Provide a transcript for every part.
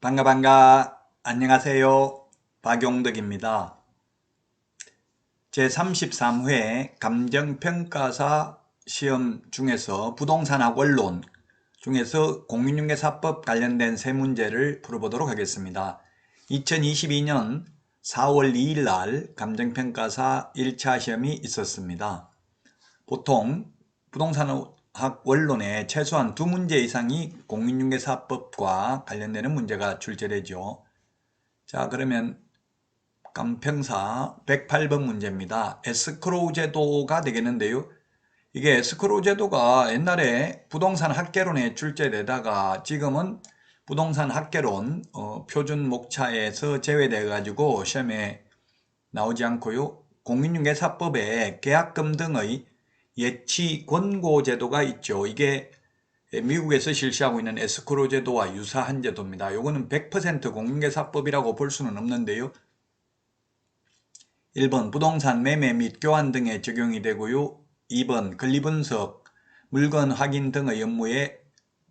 반가 반가. 안녕하세요. 박용덕입니다. 제33회 감정평가사 시험 중에서 부동산학 원론 중에서 공인중개사법 관련된 세 문제를 풀어보도록 하겠습니다. 2022년 4월 2일 날 감정평가사 1차 시험이 있었습니다. 보통 부동산 학 원론에 최소한 두 문제 이상이 공인중개사법과 관련되는 문제가 출제되죠. 자 그러면 감평사 108번 문제입니다. 에스크로우 제도가 되겠는데요. 이게 에스크로우 제도가 옛날에 부동산 학개론에 출제되다가 지금은 부동산 학개론 어, 표준 목차에서 제외돼 가지고 시험에 나오지 않고요. 공인중개사법에 계약금 등의 예치 권고 제도가 있죠. 이게 미국에서 실시하고 있는 에스크로 제도와 유사한 제도입니다. 이거는 100% 공인중개사법이라고 볼 수는 없는데요. 1번 부동산 매매 및 교환 등에 적용이 되고요. 2번 권리분석, 물건 확인 등의 업무에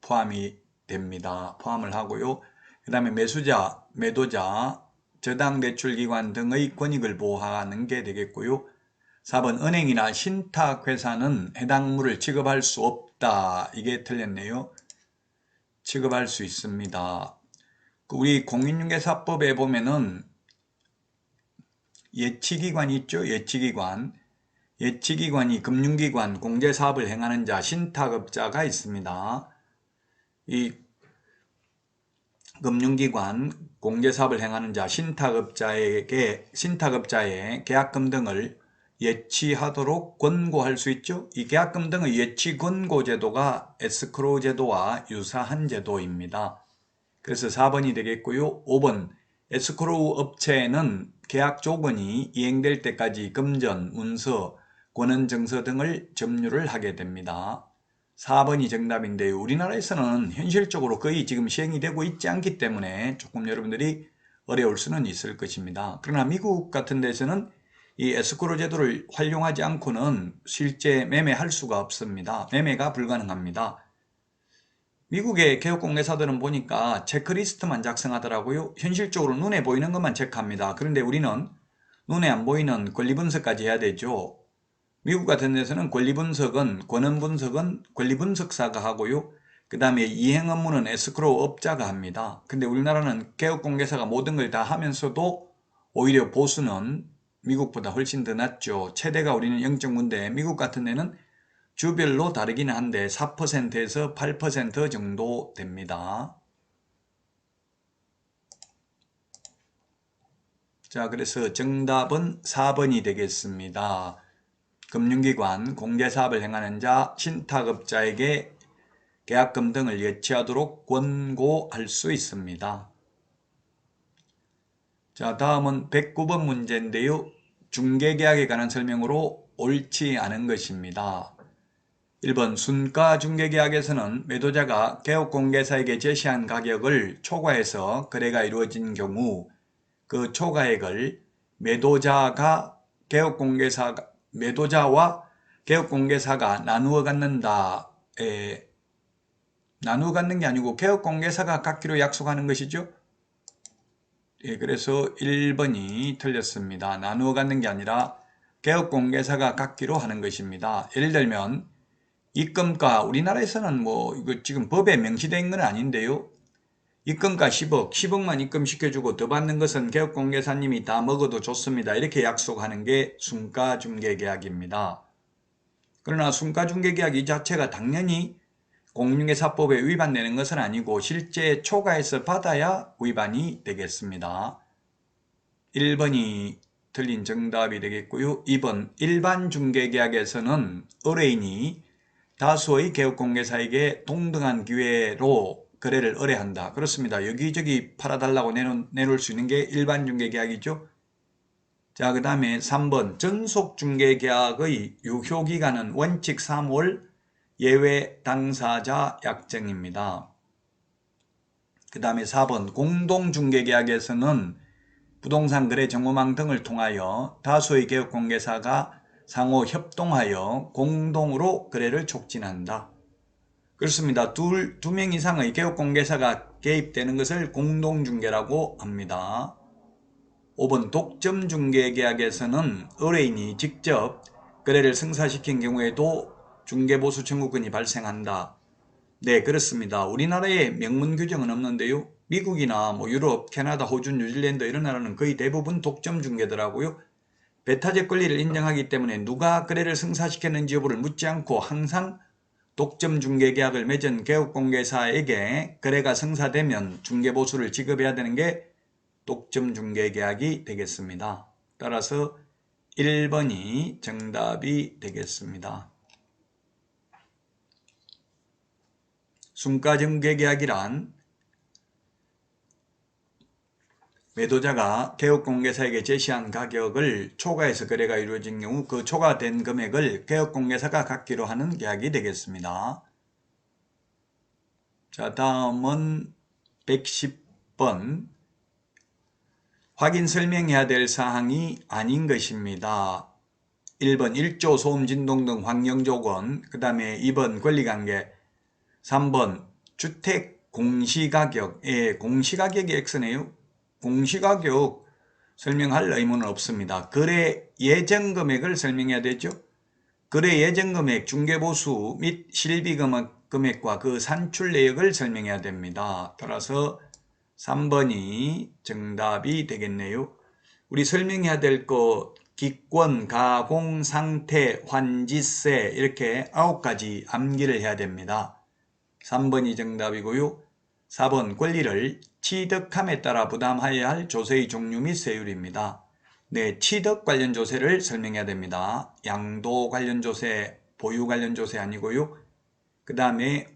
포함이 됩니다. 포함을 하고요. 그 다음에 매수자, 매도자, 저당 대출기관 등의 권익을 보호하는 게 되겠고요. 4번 은행이나 신탁회사는 해당물을 취급할 수 없다. 이게 틀렸네요. 취급할 수 있습니다. 그 우리 공인중개사법에 보면은 예치기관이 있죠. 예치기관. 예치기관이 금융기관, 공제사업을 행하는 자, 신탁업자가 있습니다. 이 금융기관, 공제사업을 행하는 자, 신탁업자에게 신탁업자의 계약금 등을 예치하도록 권고할 수 있죠. 이 계약금 등의 예치 권고 제도가 에스크로 제도와 유사한 제도입니다. 그래서 4번이 되겠고요. 5번 에스크로우 업체는 계약 조건이 이행될 때까지 금전, 문서, 권한 증서 등을 점유를 하게 됩니다. 4번이 정답인데요. 우리나라에서는 현실적으로 거의 지금 시행이 되고 있지 않기 때문에 조금 여러분들이 어려울 수는 있을 것입니다. 그러나 미국 같은 데서는 이 에스크로 제도를 활용하지 않고는 실제 매매할 수가 없습니다. 매매가 불가능합니다. 미국의 개업공개사들은 보니까 체크리스트만 작성하더라고요. 현실적으로 눈에 보이는 것만 체크합니다. 그런데 우리는 눈에 안 보이는 권리분석까지 해야 되죠. 미국 같은 데서는 권리분석은 권한분석은 권리분석사가 하고요. 그 다음에 이행 업무는 에스크로 업자가 합니다. 근데 우리나라는 개업공개사가 모든 걸 다 하면서도 오히려 보수는 미국보다 훨씬 더 낮죠. 최대가 우리는 0.9인데 미국 같은 데는 주별로 다르기는 한데 4%에서 8% 정도 됩니다. 자, 그래서 정답은 4번이 되겠습니다. 금융기관, 공제사업을 행하는 자, 신탁업자에게 계약금 등을 예치하도록 권고할 수 있습니다. 자 다음은 109번 문제인데요. 중개계약에 관한 설명으로 옳지 않은 것입니다. 1번 순가 중개계약에서는 매도자가 개업공개사에게 제시한 가격을 초과해서 거래가 이루어진 경우 그 초과액을 매도자가 개업공개사 매도자와 개업공개사가 나누어 갖는다. 에, 나누어 갖는 게 아니고 개업공개사가 갖기로 약속하는 것이죠. 예, 그래서 1번이 틀렸습니다. 나누어 갖는 게 아니라 개업공개사가 갖기로 하는 것입니다. 예를 들면 입금가 우리나라에서는 뭐 이거 지금 법에 명시된 건 아닌데요. 입금가 10억, 10억만 입금시켜주고 더 받는 것은 개업공개사님이 다 먹어도 좋습니다. 이렇게 약속하는 게 순가중개계약입니다. 그러나 순가중개계약 이 자체가 당연히 공인중개사법에 위반되는 것은 아니고 실제 초과해서 받아야 위반이 되겠습니다. 1번이 틀린 정답이 되겠고요. 2번 일반 중개계약에서는 의뢰인이 다수의 개업공개사에게 동등한 기회로 거래를 의뢰한다. 그렇습니다. 여기저기 팔아달라고 내놓을 수 있는 게 일반 중개계약이죠. 자, 그 다음에 3번 전속중개계약의 유효기간은 원칙 3월 예외 당사자 약정입니다. 그 다음에 4번 공동중개계약에서는 부동산 거래 정보망 등을 통하여 다수의 개업공개사가 상호 협동하여 공동으로 거래를 촉진한다. 그렇습니다. 둘, 두 명 이상의 개업공개사가 개입되는 것을 공동중개라고 합니다. 5번 독점중개계약에서는 의뢰인이 직접 거래를 성사시킨 경우에도 중개보수 청구권이 발생한다. 네, 그렇습니다. 우리나라에 명문 규정은 없는데요. 미국이나 뭐 유럽, 캐나다, 호주, 뉴질랜드 이런 나라는 거의 대부분 독점 중개더라고요. 배타적 권리를 인정하기 때문에 누가 거래를 성사시켰는지 여부를 묻지 않고 항상 독점 중개 계약을 맺은 개업공개사에게 거래가 성사되면 중개보수를 지급해야 되는 게 독점 중개 계약이 되겠습니다. 따라서 1번이 정답이 되겠습니다. 순가증개계약이란 매도자가 개업공개사에게 제시한 가격을 초과해서 거래가 이루어진 경우 그 초과된 금액을 개업공개사가 갖기로 하는 계약이 되겠습니다. 자 다음은 110번 확인 설명해야 될 사항이 아닌 것입니다. 1번 1조 소음 진동 등 환경조건 그 다음에 2번 권리관계 3번 주택 공시가격 예, 공시가격이 X네요. 공시가격 설명할 의무는 없습니다. 거래 예정 금액을 설명해야 되죠. 거래 예정 금액, 중개보수 및 실비 금액과 그 산출 내역을 설명해야 됩니다. 따라서 3번이 정답이 되겠네요. 우리 설명해야 될거 기권, 가공, 상태, 환지세 이렇게 아홉 가지 암기를 해야 됩니다. 3번이 정답이고요. 4번 권리를 취득함에 따라 부담하여야 할 조세의 종류 및 세율입니다. 네, 취득 관련 조세를 설명해야 됩니다. 양도 관련 조세, 보유 관련 조세 아니고요. 그 다음에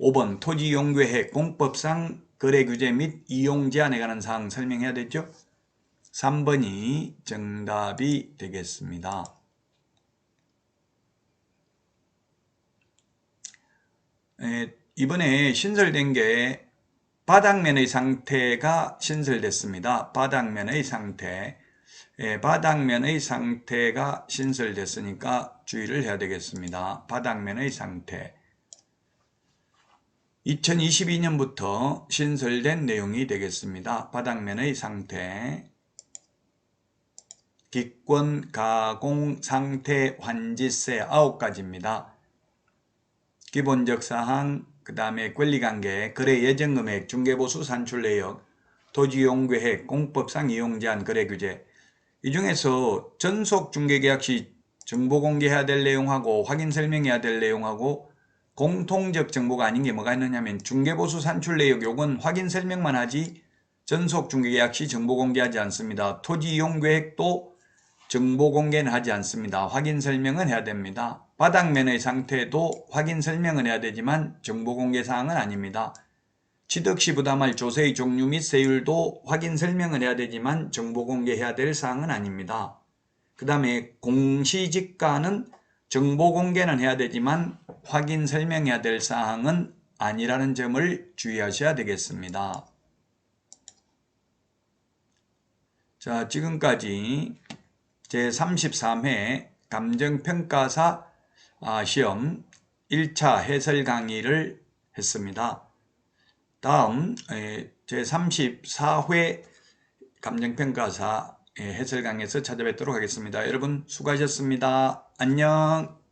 5번 토지이용계획 공법상 거래 규제 및 이용 제한에 관한 사항 설명해야 되죠. 3번이 정답이 되겠습니다. 이번에 신설된 게 바닥면의 상태가 신설됐습니다. 바닥면의 상태. 예, 바닥면의 상태가 신설됐으니까 주의를 해야 되겠습니다. 바닥면의 상태. 2022년부터 신설된 내용이 되겠습니다. 바닥면의 상태. 기권, 가공, 상태, 환지세 9가지입니다. 기본적 사항, 그 다음에 권리관계, 거래 예정금액, 중개보수 산출 내역, 토지이용계획, 공법상 이용제한 거래규제 이 중에서 전속 중개계약 시 정보 공개해야 될 내용하고 확인 설명해야 될 내용하고 공통적 정보가 아닌 게 뭐가 있느냐면 중개보수 산출 내역 요건 확인 설명만 하지 전속 중개계약 시 정보 공개하지 않습니다. 토지 이용 계획도 정보 공개는 하지 않습니다. 확인 설명은 해야 됩니다. 바닥면의 상태도 확인 설명은 해야 되지만 정보 공개 사항은 아닙니다. 취득 시 부담할 조세의 종류 및 세율도 확인 설명을 해야 되지만 정보 공개해야 될 사항은 아닙니다. 그 다음에 공시지가는 정보 공개는 해야 되지만 확인 설명해야 될 사항은 아니라는 점을 주의하셔야 되겠습니다. 자 지금까지 제33회 감정평가사 아, 시험 1차 해설 강의를 했습니다. 다음 제34회 감정평가사 해설 강의에서 찾아뵙도록 하겠습니다. 여러분 수고하셨습니다. 안녕